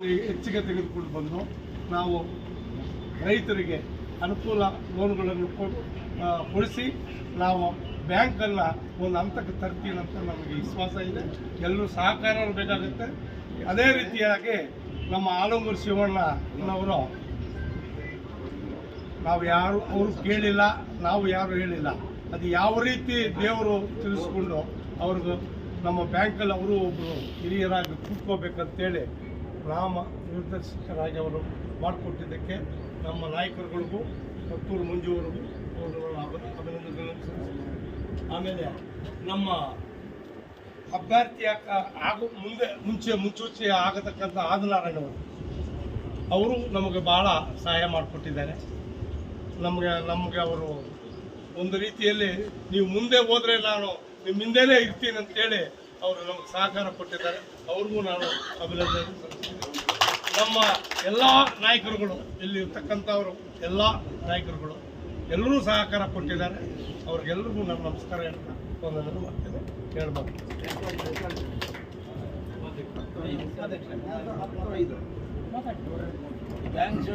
ಹೆಚ್ಚಿಗೆ ತೆಗೆದುಕೊಂಡು ಬಂದು ನಾವು ರೈತರಿಗೆ ಅನುಕೂಲ ಲೋನ್ಗಳನ್ನು ಕೊಡಿಸಿ ನಾವು ಬ್ಯಾಂಕನ್ನು ಒಂದು ಹಂತಕ್ಕೆ ತರ್ತೀನಿ ಅಂತ ನಮಗೆ ವಿಶ್ವಾಸ ಇದೆ. ಎಲ್ಲರೂ ಸಹಕಾರ ಬೇಕಾಗುತ್ತೆ. ಅದೇ ರೀತಿಯಾಗಿ ನಮ್ಮ ಆಲಂಗೂರು ಶಿವಣ್ಣನವರು ನಾವು ಯಾರು ಅವರು ಕೇಳಿಲ್ಲ, ನಾವು ಯಾರು ಹೇಳಿಲ್ಲ. ಅದು ಯಾವ ರೀತಿ ದೇವರು ತಿಳಿಸ್ಕೊಂಡು ಅವ್ರಿಗೂ ನಮ್ಮ ಬ್ಯಾಂಕಲ್ಲಿ ಅವರು ಒಬ್ಬರು ಹಿರಿಯರಾಗಿ ಕೂತ್ಕೋಬೇಕಂತೇಳಿ ನಾಮ ನಿರ್ದೇಶಕರಾಗಿ ಅವರು ಮಾಡಿಕೊಟ್ಟಿದ್ದಕ್ಕೆ ನಮ್ಮ ನಾಯಕರುಗಳಿಗೂ ಕತ್ತೂರು ಮಂಜುವರಿಗೂ ಅವರು ನಾನು ಅಭಿ- ಅಭಿನಂದನೆಗಳನ್ನು. ಆಮೇಲೆ ನಮ್ಮ ಅಭ್ಯರ್ಥಿ ಆಗು, ಮುಂದೆ, ಮುಂಚೆ, ಮುಂಚೂಚಿ ಆಗತಕ್ಕಂಥ ಆದನಾರಾಯಣವರು ಅವರು ನಮಗೆ ಭಾಳ ಸಹಾಯ ಮಾಡಿಕೊಟ್ಟಿದ್ದಾರೆ ನಮಗೆ ನಮಗೆ ಅವರು ಒಂದು ರೀತಿಯಲ್ಲಿ ನೀವು ಮುಂದೆ ಹೋದರೆ ನಾನು ನಿಮ್ಮ ಹಿಂದೆನೇ ಇರ್ತೀನಿ ಅಂತೇಳಿ ಅವರು ನಮಗೆ ಸಹಕಾರ ಕೊಟ್ಟಿದ್ದಾರೆ. ಅವ್ರಿಗೂ ನಾನು ಅಭಿನಂದನೆ ನಮ್ಮ ಎಲ್ಲ ನಾಯಕರುಗಳು ಇಲ್ಲಿ ಇರ್ತಕ್ಕಂಥವರು ಎಲ್ಲ ನಾಯಕರುಗಳು ಎಲ್ಲರೂ ಸಹಕಾರ ಕೊಟ್ಟಿದ್ದಾರೆ. ಅವ್ರಿಗೆಲ್ಲರಿಗೂ ನಾನು ನಮಸ್ಕಾರ ಹೇಳ್ತಾ ಮಾಡ್ತೇನೆ. ಹೇಳ್ಬೋದು. ಬ್ಯಾಂಕ್